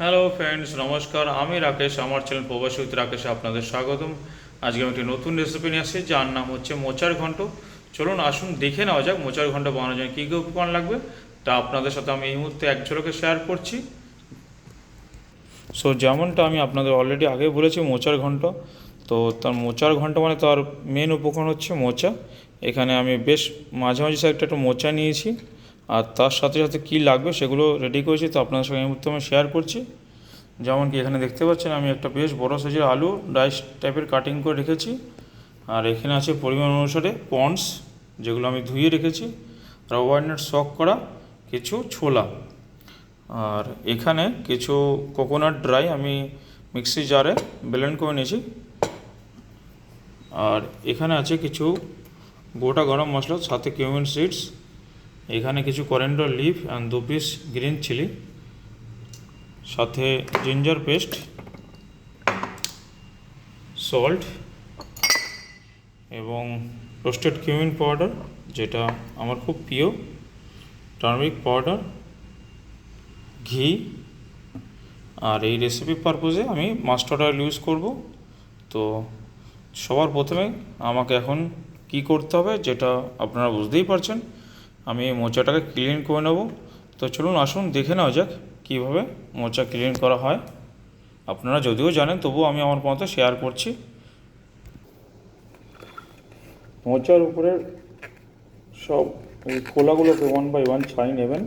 Hello friends নমস্কার। আমি রাকেশ, আমার চ্যানেল প্রবাসী রাকেশে আপনাদের স্বাগতম। আজকে আমি একটি নতুন রেসিপি নিয়ে আসছি, যার নাম হচ্ছে মোচার ঘন্ট। চলুন আসুন, দেখে নেওয়া যাক মোচার ঘন্ট বানানোর জন্য কী কী উপকরণ লাগবে। তা আপনাদের সাথে আমি এই মুহূর্তে এক ঝলকে শেয়ার করছি। সো যেমনটা আমি আপনাদের অলরেডি আগে বলেছি, মোচার ঘন্ট। তো তার মোচার ঘন্ট মানে তার মেন উপকরণ হচ্ছে মোচা। এখানে আমি বেশ মাঝামাঝি সাইডটা একটু মোচা নিয়েছি। আর তার সাথে সাথে কী লাগবে সেগুলো রেডি করেছি, তো আপনাদের সঙ্গে এই মুহূর্তে আমি শেয়ার করছি। যেমন কি এখানে দেখতে পাচ্ছেন, আমি একটা বেশ বড় সাইজের আলু ডাইস টাইপের কাটিং করে রেখেছি। আর এখানে আছে পরিমাণ অনুসারে পন্স যেগুলো আমি ধুয়ে রেখেছি। আর ওভারনাইট শক করা কিছু ছোলা। আর এখানে কিছু কোকোনাট ড্রাই আমি মিক্সি জারে ব্লেন্ড করে নিয়েছি। আর এখানে আছে কিছু গোটা গরম মশলা, সাথে কিউমিন সিডস এখানে কিছু করেন্ডার লিভ অ্যান্ড দু পিস গ্রিন চিলি সাথে জিঞ্জার পেস্ট সল্ট এবং রোস্টেড কিউমিন পাউডার যেটা আমার খুব প্রিয় টার্মিক পাউডার ঘি, আর এই রেসিপি পারপোজে আমি মাস্টার্ড অয়েল ইউজ করব। তো সবার প্রথমে আমাকে এখন কি করতে হবে, যেটা আপনারা বুঝতেই পারছেন আমি এই মোচাটাকে ক্লিন করে নেব। তো চলুন আসুন, দেখে নেওয়া যাক কীভাবে মোচা ক্লিন করা হয়। আপনারা যদিও জানেন, তবুও আমি আমার মতো শেয়ার করছি। মোচার উপরের সব খোলাগুলোকে ওয়ান বাই ওয়ান ছাই নেবেন।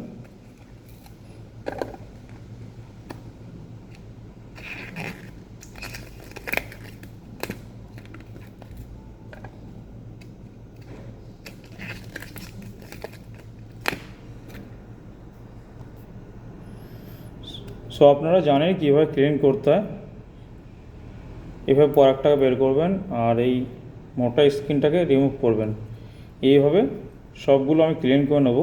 সো আপনারা জানেন কীভাবে ক্লিন করতে হয়। এভাবে পরাগটাকে বের করবেন আর এই মোটা স্কিনটাকে রিমুভ করবেন। এইভাবে সবগুলো আমি ক্লিন করে নেব।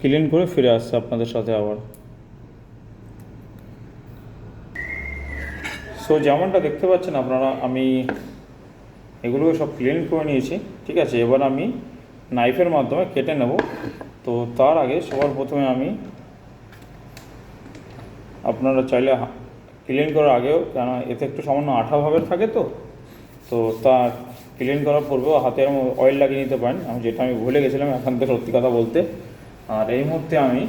ক্লিন করে ফিরে আসছে আপনাদের সাথে আবার। সো যেমনটা দেখতে পাচ্ছেন আপনারা, আমি এগুলোকে সব ক্লিন করে নিয়েছি। ঠিক আছে, এবার আমি নাইফের মাধ্যমে কেটে নেব। তো তার আগে সবার প্রথমে আমি আপনারা চাইলে ক্লিন করার আগেও কেন এতে একটু সামান্য আঠা ভাবের থাকে তো তো তা ক্লিন করার পূর্বেও হাতে অয়েল লাগিয়ে নিতে পারেন। আমি যেটা আমি ভুলে গেছিলাম এখান থেকে সত্যি কথা বলতে। আর এই মুহূর্তে আমি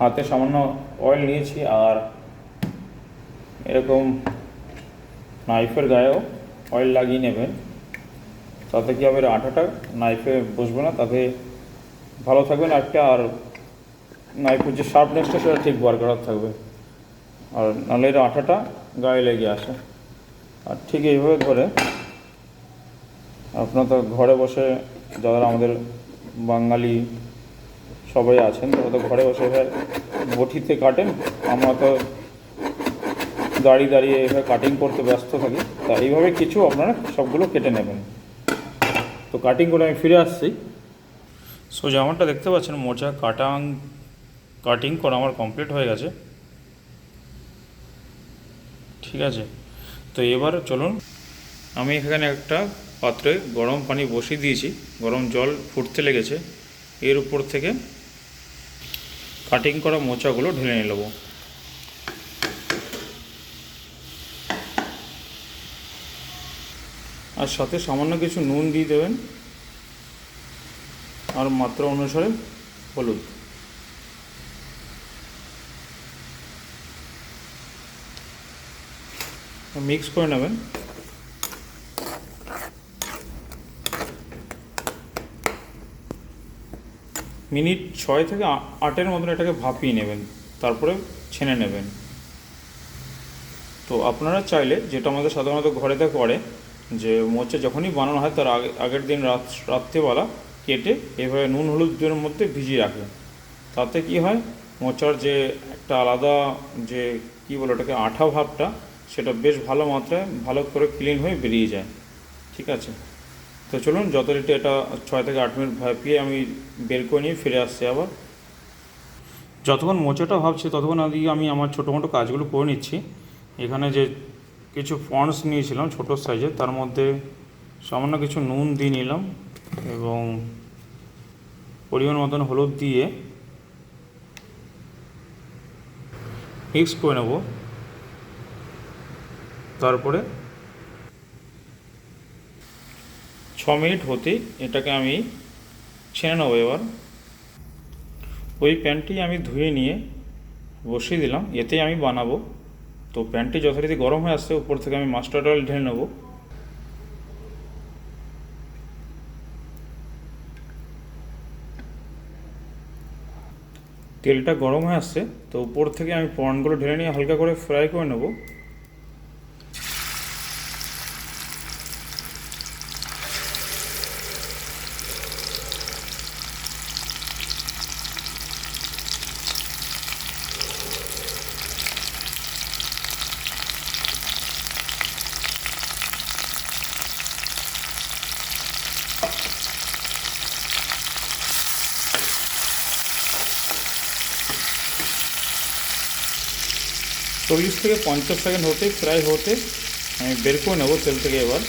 হাতে সামান্য অয়েল নিয়েছি আর এরকম নাইফের গায়েও অয়েল লাগিয়ে নেবেন। তাতে কী হবে? আঠাটা নাইফে বসবে না, তাতে ভালো থাকবেন নাইফটা আর নাইফের যে শার্পনেসটা সেটা ঠিক বরকরার থাকবে। আর নাহলে এর আঠাটা গায়ে লেগে আসে। আর ঠিক এইভাবে ধরে আপনার তো ঘরে বসে যারা আমাদের বাঙালি সবাই আছেন, তারা তো ঘরে বসে এভাবে বটিতে কাটেন। আমরা তো দাঁড়িয়ে দাঁড়িয়ে এভাবে কাটিং করতে ব্যস্ত থাকি। তা এইভাবে কিছু আপনারা সবগুলো কেটে নেবেন। তো কাটিং করে আমি ফিরে আসছি। সো যেমনটা দেখতে পাচ্ছেন মোচা কাটাং কাটিং করা আমার কমপ্লিট হয়ে গেছে। ঠিক আছে? তো এবার চলুন, আমি এখানে একটা পাত্রে গরম পানি বসিয়ে দিয়েছি। গরম জল ফুটতে লেগেছে। এর উপর থেকে কাটিং করা মোচাগুলো ঢেলে নেব। আর সাথে সামান্য কিছু নুন দিয়ে দেবেন। আর মাত্রা অনুসারে হলুদ। মিক্স করে নেবেন। মিনিট ছয় থেকে আটের মতন এটাকে ভাপিয়ে নেবেন, তারপরে ছেনে নেবেন। তো আপনারা চাইলে, যেটা আমাদের সাধারণত ঘরেতে করে, যে মোচা যখনই বানানো হয়, তার আগে আগের দিন রাত রাত্রেবেলা কেটে এভাবে নুন হলুদের মধ্যে ভিজিয়ে রাখে তাতে কি হয়? মোচার যে একটা আলাদা যে কী বলে ওটাকে আঠা ভাবটা, সেটা বেশ ভালো মাত্রায় ভালো করে ক্লিন হয়ে বেরিয়ে যায়। ঠিক আছে? তো চলুন যথারীতি এটা ছয় থেকে আট মিনিট ভাপিয়ে আমি বের করে নিয়ে ফিরে আসছি আবার। যতক্ষণ মোচাটা ভাবছি, ততক্ষণ আদিকে আমি আমার ছোটো মোটো কাজগুলো করে নিচ্ছি। এখানে যে কিছু ফন্ডস নিয়েছিলাম ছোটো সাইজে তার মধ্যে সামান্য কিছু নুন দিয়ে নিলাম। এবং পরিমাণ মতন হলুদ দিয়ে মিক্স করে নেব। তারপরে ছ মিনিট হতে এটাকে আমি ছেড়ে নেব এবার। ওই প্যান্টটি আমি ধুয়ে নিয়ে বসিয়ে দিলাম। এতেই আমি বানাবো। তো প্যান্টটি যথারীতি গরম হয়ে আসছে, উপর থেকে আমি মাস্টার্ড অয়েল ঢেলে নেব। তেলটা গরম হয়ে আসছে, তো উপর থেকে আমি পর্নগুলো ঢেলে নিয়ে হালকা করে ফ্রাই করে নেব। চল্লিশ থেকে পঞ্চাশ সেকেন্ড হতে ফ্রাই হতে, আমি বের করে নেব তেল থেকে এবার।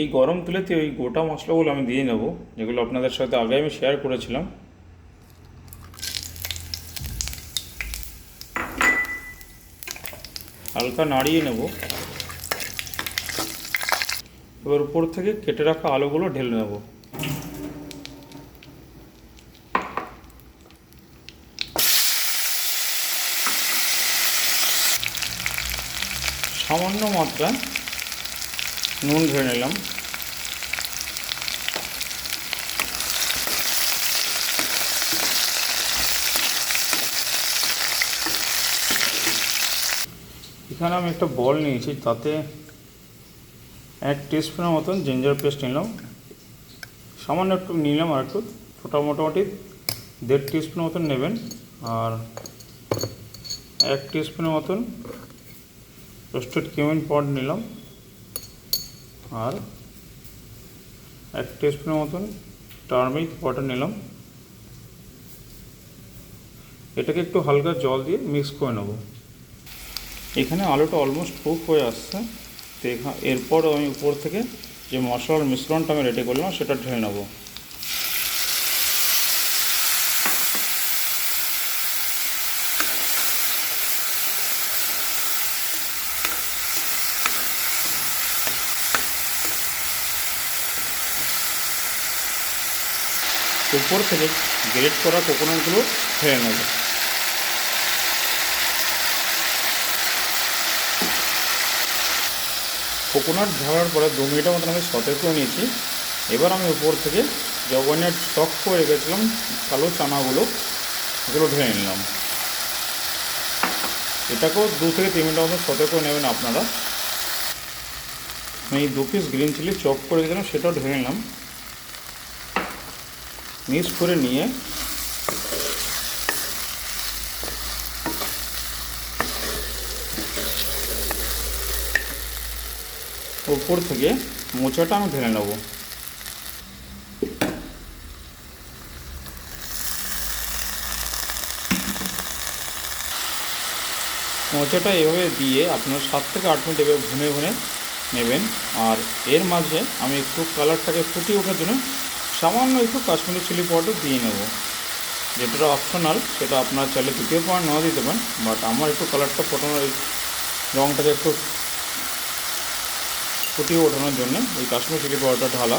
এই গরম তেলেতে ওই গোটা মশলাগুলো আমি দিয়ে নেব, যেগুলো আপনাদের সাথে আগে আমি শেয়ার করেছিলাম। হালকা নাড়িয়ে নেব। এবার উপর থেকে কেটে রাখা আলুগুলো ঢেলে নেব। সামান্য মাত্রায় নুন ধরে নিলাম। এখানে আমি একটা বল নিয়েছি, তাতে এক টিস্পুনের মতন জিঞ্জার পেস্ট নিলাম। সামান্য একটু নিলাম আর একটু ওটা মোটামুটি দেড় টিস্পুনের মতন নেবেন। আর এক টিস্পুনের মতন রোস্টেড কিউমিন পাউডার নিলাম। আর এক টিস্পুনের মতন টার্মিক পাউডার নিলাম। এটাকে একটু হালকা জল দিয়ে মিক্স করে নেব। এখানে আলুটা অলমোস্ট কুক হয়ে আসছে। তো এরপর আমি উপর থেকে যে মশলার মিশ্রণটা আমি রেডি করলাম, সেটা ঢেলে নেব। উপর থেকে গ্রেট করা কোকোনাটগুলো ছেড়ে নেব। কোকোনাট ঢালার পরে দু মিনিটের মতন আমি সতেজ করে নিয়েছি। এবার আমি উপর থেকে জগন্নাথ স্টক করে রেখেছিলাম, কালো চানাগুলো, এগুলো ঢেলে নিলাম। এটাকেও দু থেকে তিন মিনিটের মতন সতেজ করে নেবেন আপনারা। আমি দু পিস গ্রিন চিলি চপ করে রেখেছিলাম, সেটাও ঢেলে নিলাম। মিক্স করে নিয়ে উপর থেকে মোচাটা আমি ঢেলে নেব। মোচাটা এভাবে দিয়ে আপনার সাত থেকে আট মিনিট এভাবে ভুনে ভুনে নেবেন। আর এর মাঝে আমি একটু কালারটাকে ফুটিয়ে ওঠার জন্য সামান্য একটু কাশ্মীরি চিলি পাউডার দিয়ে নেব। যেটা অপশনাল সেটা আপনার চাইলে দ্বিতীয় পাউডার নাও দিতে পারেন বাট আমার একটু কালারটা ফোটানোর রঙটাকে একটু ফুটিয়ে ওঠানোর জন্য এই কাশ্মীরি চিলি পাউডারটা ঢালা।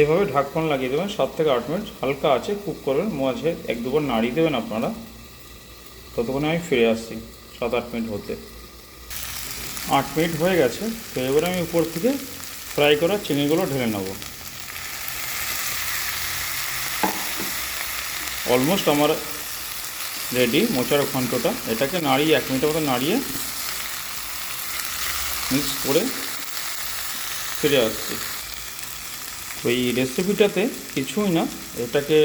এভাবে ঢাকন লাগিয়ে দেবেন সাত থেকে আট মিনিট, হালকা আছে কুক করবেন, মাঝে এক দুবার নাড়িয়ে দেবেন আপনারা। ততক্ষণে আমি ফিরে আসছি, সাত আট মিনিট হতে। আট মিনিট হয়ে গেছে, তো এবারে আমি উপর থেকে ফ্রাই করা চিনিগুলো ঢেলে নেব। অলমোস্ট আমার রেডি মোচার ঘন্টটা। এটাকে নাড়িয়ে, এক মিনিটের মতো নাড়িয়ে মিক্স করে ফিরে আসছি। তো এই রেসিপিটাতে কিছুই না। এটাকে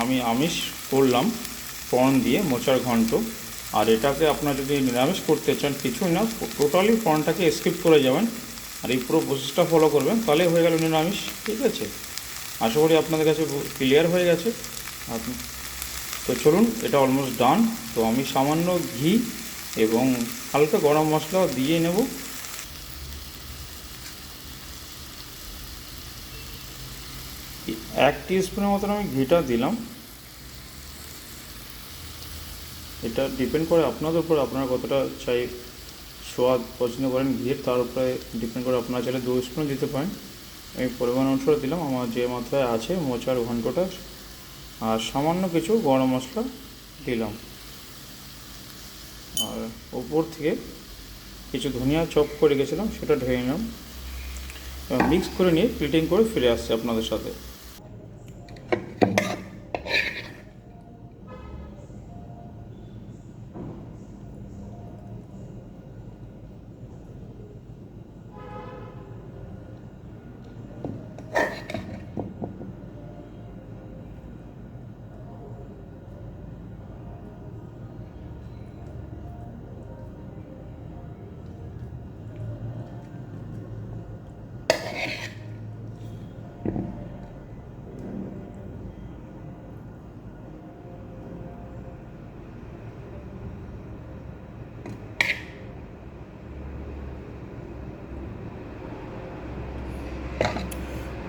আমি আমিষ করলাম পর্ন দিয়ে মোচার ঘন্ট। আর এটাকে আপনার যদি নিরামিষ করতে চান, কিছুই না টোটালি পর্নটাকে স্কিপ করে যাবেন। আর এই পুরো প্রসেসটা ফলো করবেন তাহলে হয়ে গেল নিরামিষ, ঠিক আছে? আশা করি আপনাদের কাছে ক্লিয়ার হয়ে গেছে। তো চলুন, এটা অলমোস্ট ডান তো আমি সামান্য ঘি এবং হালকা গরম মশলা দিয়ে নেব। এক স্পুনের মতন আমি ঘিটা দিলাম। এটা ডিপেন্ড করে আপনাদের উপর, আপনারা কতটা চাই স্বাদ পছন্দ করেন ঘিয়ের তার উপরে ডিপেন্ড করে আপনারা চাইলে দু স্পুন দিতে পারেন। আমি পরিমাণ অনুসারে দিলাম, আমার যে মাত্রায় আছে, মোচার ঘন্টটা আর সামান্য কিছু গরম মশলা দিলাম। আর উপর থেকে কিছু ধনিয়া চপ করে গেছিলাম সেটা ঢেলে নিলাম। মিক্স করে নিয়ে প্লেটিং করে ফিরে আসছে আপনাদের সাথে।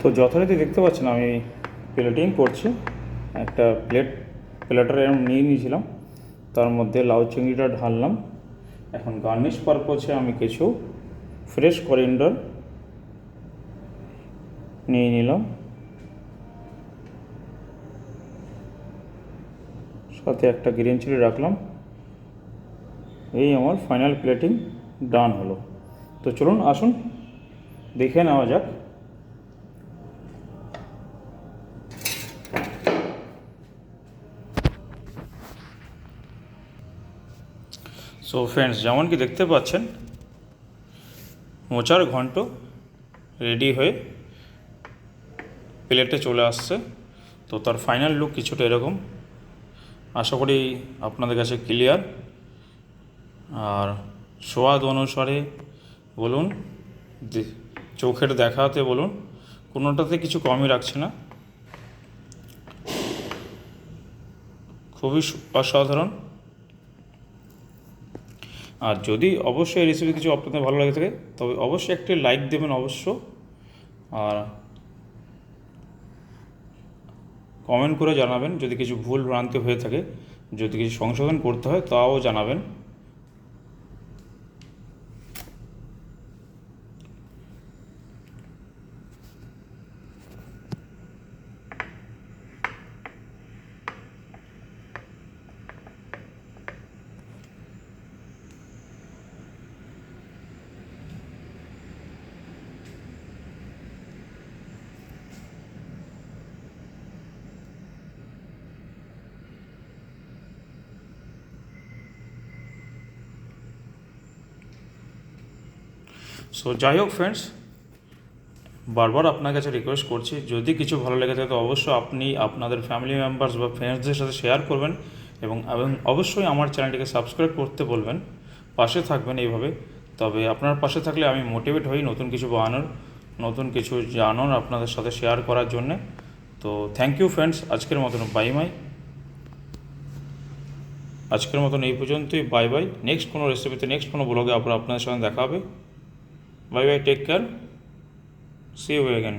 তো যথারীতি দেখতে পাচ্ছেন, আমি প্লেটিং করছি একটা প্লেট, প্লেটার এরম নিয়ে নিয়েছিলাম। তার মধ্যে লাউ চিংড়িটা ঢাললাম। এখন গার্নিশ পারপোজে আমি কিছু ফ্রেশ করিন্ডার নিয়ে নিলাম। সাথে একটা গ্রিন চিলি রাখলাম। এই আমার ফাইনাল প্লেটিং ডান হলো। তো চলুন, আসুন, দেখে নেওয়া যাক। সো ফ্রেন্ডস যেমন কি দেখতে পাচ্ছেন, মোচার ঘন্ট রেডি হয়ে প্লেটে চলে আসছে। তো তার ফাইনাল লুক কিছুটা এরকম। আশা করি আপনাদের কাছে ক্লিয়ার আর স্বাদ অনুসারে বলুন চোখের দেখাতে বলুন, কোনোটাতে কিছু কমই রাখছে না। খুবই অসাধারণ। আর যদি অবশ্যই এই রেসিপি কিছু আপনাদের ভালো লাগে থাকে, তবে অবশ্যই একটি লাইক দেবেন অবশ্য। আর কমেন্ট করে জানাবেন, যদি কিছু ভুল ভ্রান্তি হয়ে থাকে, যদি কিছু সংশোধন করতে হয়, তাও জানাবেন। সো যাই হোক ফ্রেন্ডস বারবার আপনার কাছে রিকোয়েস্ট করছি, যদি কিছু ভালো লেগে থাকে অবশ্যই আপনি আপনাদের ফ্যামিলি মেম্বার্স বা ফ্রেন্ডসদের সাথে শেয়ার করবেন এবং অবশ্যই আমার চ্যানেলটিকে সাবস্ক্রাইব করতে বলবেন। পাশে থাকবেন এইভাবে। তবে আপনার পাশে থাকলে আমি মোটিভেট হই নতুন কিছু বানানোর, নতুন কিছু জানানোর আপনাদের সাথে শেয়ার করার জন্যে। তো থ্যাংক ইউ ফ্রেন্ডস আজকের মতন বাই মাই আজকের মতন এই পর্যন্তই বাই বাই নেক্সট কোনো রেসিপিতে নেক্সট কোনো ব্লগে আবার আপনাদের সঙ্গে দেখা হবে। Bye bye take care see you again